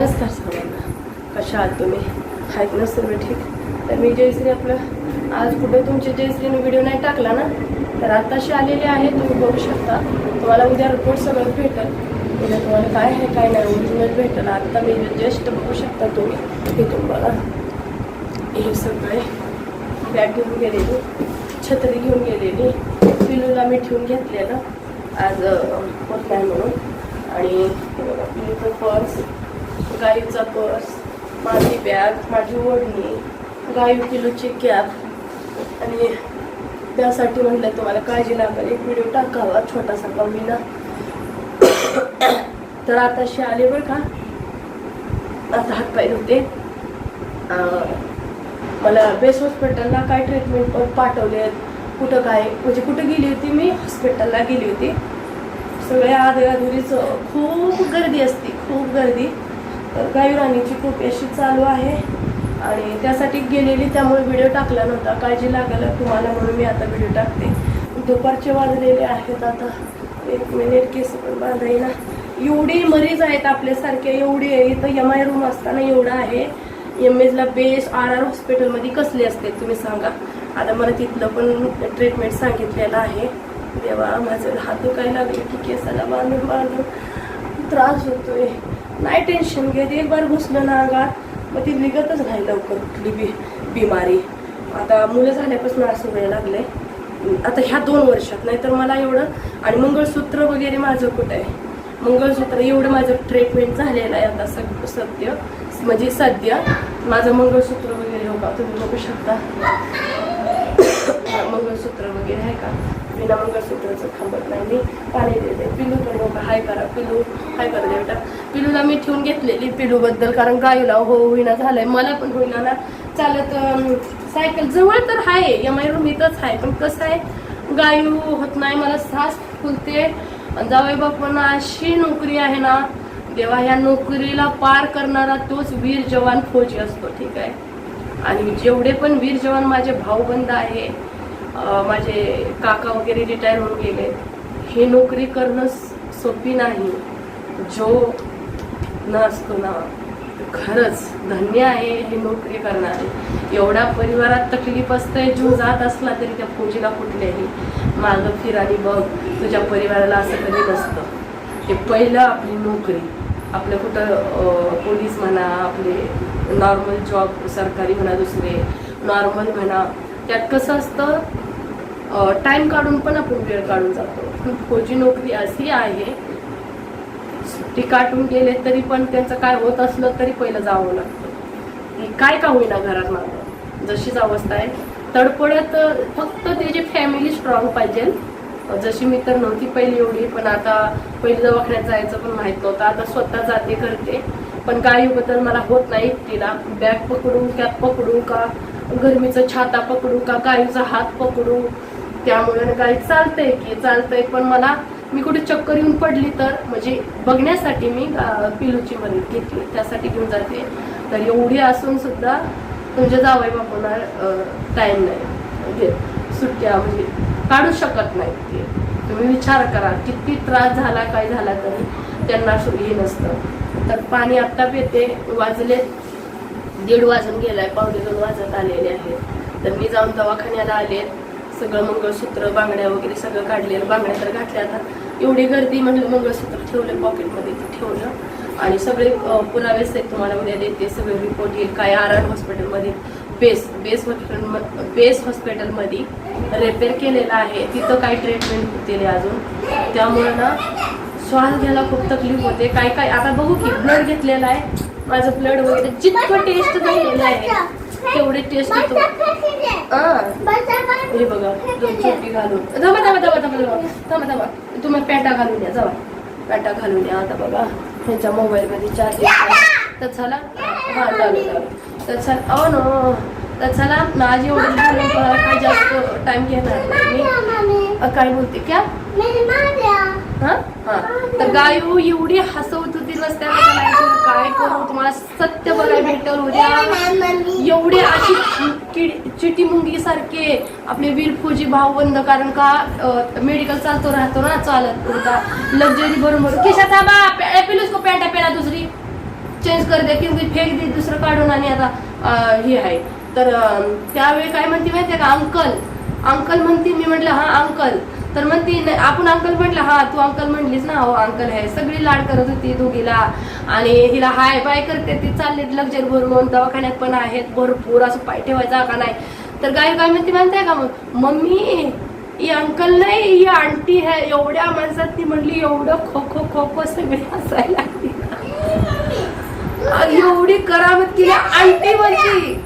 नमस्कार सर्वांना कशा आहात तुम्ही? आहेत ना सर्व ठीक? तर मी जयश्री आपलं. आज कुठे तुमच्या जयश्रीने व्हिडिओ नाही टाकला ना? तर आताशी आलेले आहे तुम्ही बघू शकता. तुम्हाला उद्या रिपोर्ट सगळं भेटेल. उद्या तुम्हाला काय आहे काय नाही ओरिजिनल भेटेल. आत्ता मी जस्ट बघू शकता तुम्ही. हे तुम्हाला. हे सगळे बॅग घेऊन गेलेली. छत्री घेऊन गेलेली. पिलूला मी ठेवून घेतलेलं. आज होत नाही म्हणून. आणि बघा पर्स गाईचा पर्स माझी बॅग माझी ओढणी गायू किलोची कॅप आणि त्यासाठी म्हटलं तुम्हाला काळजी लागेल एक व्हिडिओ टाकावा छोटासा कमी ना. तर आताशी आले बरं का. आता हातपाय धुते. मला बेस्ट हॉस्पिटलला काय ट्रीटमेंट पण पाठवले कुठं काय म्हणजे कुठं गेली होती मी? हॉस्पिटलला गेली होती. सगळ्या आदराधुरीच खूप गर्दी असते खूप गर्दी. तर गाई राणीची खूप अशी चालू आहे. आणि त्यासाठी गेलेली त्यामुळे व्हिडिओ टाकला नव्हता. काळजी लागायला तुम्हाला म्हणून मी आता व्हिडिओ टाकते. दुपारचे वाजलेले आहेत आता. एक मिनिट केस पण बांधायला एवढी मरीज आहेत आपल्यासारखे एवढी आहे. इथं एम आय रूम असताना एवढं आहे. एम एजला बेस आर आर हॉस्पिटलमध्ये कसले असते तुम्ही सांगा. आता मला तिथलं पण ट्रीटमेंट सांगितलेलं आहे. देवा माझं हात दुखायला लागले की केसाला बांधून बांधून. त्रास होतोय. नाही टेन्शन घेत एक बार घुसलं ना अंगात मग ती निघतच नाही लवकर कुठली बी बिमारी. आता मुलं झाल्यापासून असं वेळ लागले आता ह्या दोन वर्षात नाहीतर मला एवढं आणि मंगळसूत्र वगैरे माझं कुठं आहे? मंगळसूत्र एवढं माझं ट्रीटमेंट झालेलं आहे आता सग सध्या म्हणजे सध्या माझं मंगळसूत्र वगैरे होता तुम्ही बघू शकता. मंगळसूत्र वगैरे आहे का? बिना मंगळसूत्राचं थांबत नाही. मी पाणी देते पिलू पण बघा हाय करा पिलू हाय करा दे पिलूला मी ठेवून घेतलेली पिलूबद्दल कारण गायूला हो होईना झालंय मला पण होईना ना. चालत सायकल जवळ तर आहे एम आय रूम इथंच आहे पण कसं आहे गायू होत नाही मला सास फुलते. जावई बापांना अशी नोकरी आहे ना देवा ह्या नोकरीला पार करणारा तोच वीर जवान फौजी असतो ठीक आहे. आणि जेवढे पण वीर जवान माझे भाऊबंद आहे माझे काका वगैरे रिटायर होऊन गेले. हे नोकरी करणं सोपी नाही. जो न असतो ना खरंच धन्य आहे हे नोकरी करणारे. एवढा परिवारात तकलीफ असते जीव जात असला तरी त्या पूजेला कुठल्याही मागं फिर आणि बघ तुझ्या परिवाराला असं कधी नसतं. हे पहिलं आपली नोकरी. आपलं कुठं पोलीस म्हणा आपले नॉर्मल जॉब सरकारी म्हणा दुसरे नॉर्मल म्हणा त्यात कसं असतं टाइम काढून पण आपण वेळ काढून जातो. फौजी नोकरी अशी आहे. सुट्टी काटून गेले तरी पण त्यांचं काय होत असलं तरी पहिलं जावं लागतं. काय का होईना घरात मागं? जशीच अवस्था आहे. तडपडत फक्त त्याची फॅमिली स्ट्रॉंग पाहिजे. जशी मी तर नव्हती पहिली एवढी पण आता पहिली दवाखान्यात जायचं पण माहीत नव्हतं. आता स्वतः जाते करते. पण काही बदल मला होत नाही तिला. बॅग पकडून कॅप पकडू का गरमीचं छाता पकडू का? गायीचा हात पकडू? त्यामुळे गाई चालतंय की चालतंय पण मला मी कुठे चक्कर येऊन पडली तर म्हणजे बघण्यासाठी मी पिलूची मदत घेतली. त्यासाठी घेऊन जाते. तर एवढी असून सुद्धा तुमच्या जावई बापांना टाइम नाही. म्हणजे सुट्ट्या म्हणजे काढू शकत नाही ते. तुम्ही विचार करा किती त्रास झाला काय झाला तरी त्यांना हे नसतं तर पाणी आत्ता पिते वाजले दीड वाजून गेलाय पावणे दोन वाजत आलेले आहेत. तर मी जाऊन दवाखान्याला आले. सगळं मंगळसूत्र बांगड्या वगैरे सगळं काढलेलं बांगड्या तर घातल्या आता. एवढी गर्दी म्हणजे मंगळसूत्र ठेवलं पॉकेटमध्ये ते ठेवलं. आणि सगळे पुरावेच आहेत तुम्हाला उद्या देते. सगळे रिपोर्ट येईल. काय आर आर हॉस्पिटलमध्ये बेस बेस हॉस्पिटल बेस हॉस्पिटलमध्ये रिपेअर केलेलं आहे. तिथं काय ट्रीटमेंट होतील अजून? त्यामुळं ना श्वास घ्यायला खूप तकलीफ होते. काय काय? आता बघू की. ब्लड घेतलेला आहे. माझं ब्लड वगैरे जितकं टेस्ट झालेलं आहे तेवढे टेस्ट होतो. हे बघा दोन छोटी घालून. जमा जमा जमा जमा जमा जमा तुम्ही पॅटा घालून या जमा पॅटा घालून या आता बघा ह्यांच्या मोबाईलमध्ये चार्जिंग तर चला हा चालू चालू. तर चला अहो नो तर चला माझी एवढी काय जास्त टाइम घेणार मी काय बोलते? क्या? हा? हा. तर गायू एवढी हसवत होती रस्त्यावर. करू तुम्हाला सत्य बघायला भेटल उद्या एवढे अशी चिटी मुंगी सारखे आपले वीर फौजी भाऊबंद कारण का मेडिकल चालतो राहतो ना चालत लक्झरी बरोबर. खिशात थांबा पिलूच को पॅन्ट पेला दुसरी. चेंज करते की किंवा फेक दे दुसरं काढून आणि आता हे आहे. तर त्यावेळी काय म्हणते माहितीये का अंकल? अंकल म्हणते मी म्हटलं हा अंकल. तर मग ती आपण अंकल म्हटलं हा तू अंकल म्हणलीस ना हो अंकल आहे सगळी लाड करत होती दोघीला आणि हिला हाय बाय करते ती चालली लक्झर भरून दवाखान्यात पण आहेत भरपूर असं पाय ठेवायचा का नाही तर गाय काय म्हणते म्हणताय का मग मम्मी ही अंकल नाही ही आंटी आहे एवढ्या माणसात ती म्हणली एवढं खो खो खो खो सगळी हसायला लागली एवढी करामत केली आंटी म्हणती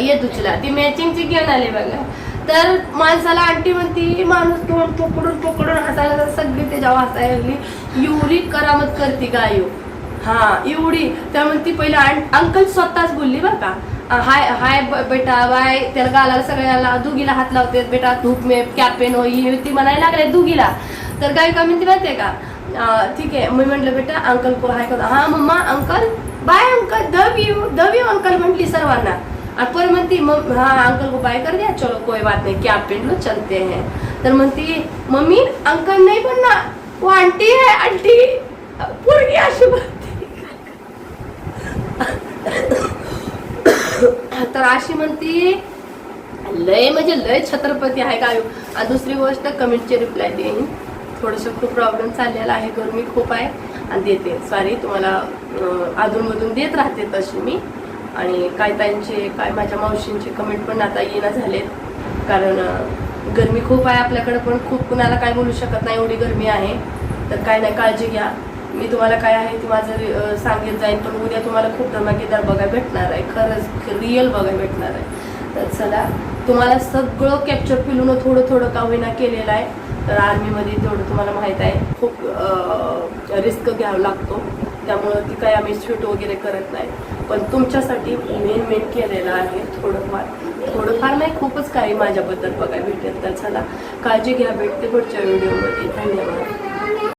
ये तुझला ती मॅचिंगची घेऊन आली बघा तर माणसाला आंटी म्हणती माणूस तोंड पकडून पकडून हसायला सगळी त्याच्यावर हसायला लागली एवढी करामत करते गायो हो? हा? एवढी. त्या म्हणती पहिला अंकल स्वतःच बोलली बरं का. हाय हाय ब- बेटा बाय त्याला गालाला सगळ्याला दुगीला हात लावते बेटा धूप मे कॅपेन होई ती म्हणायला लागले दुगीला तर गाय का म्हणते माहितीये का? ठीक आहे मी म्हटलं बेटा अंकल को हाय का हा मम्मा अंकल. बाय अंकल दव यू दव यू अंकल म्हटली सर्वांना. और पर म्हणती मम हाँ अंकल को बाय कर दिया चलो कोई बात नहीं क्या पिंड लो चलते हैं। तर म्हणती मम्मी अंकल नहीं बनना वो आंटी है आंटी। पोरगी अशी म्हणते तर अशी म्हणती लय म्हणजे लय छत्रपती आहे काय आणि दुसरी गोष्ट कमेंटची रिप्लाय देईन. थोडंसं खूप प्रॉब्लेम चाललेला आहे गरमी खूप आहे. आणि देते सॉरी तुम्हाला अधूनमधून देत राहते तशी मी. आणि काय ताईंचे काय माझ्या मावशींचे कमेंट पण आता येणं झालेत. कारण गर्मी गरमी खूप आहे आपल्याकडे पण खूप कुणाला काय बोलू शकत नाही एवढी गरमी आहे. तर काय नाही काळजी घ्या. मी तुम्हाला काय आहे ते माझं सांगेल जाईन पण उद्या तुम्हाला खूप धमाकेदार बघायला भेटणार आहे. खरंच रिअल बघायला भेटणार आहे. तर चला तुम्हाला सगळं कॅप्चर फिलून थोडं थोडं का होईना केलेलं आहे. तर आर्मीमध्ये तेवढं तुम्हाला माहीत आहे. खूप रिस्क घ्यावा लागतो. त्यामुळं ती काय आम्ही शूट वगैरे करत नाही. पण तुमच्यासाठी मेन मेन केलेलं आहे थोडंफार. थोडंफार नाही खूपच काही माझ्याबद्दल बघायला भेटेल. तर चला काळजी घ्या भेटते पुढच्या व्हिडिओमध्ये धन्यवाद.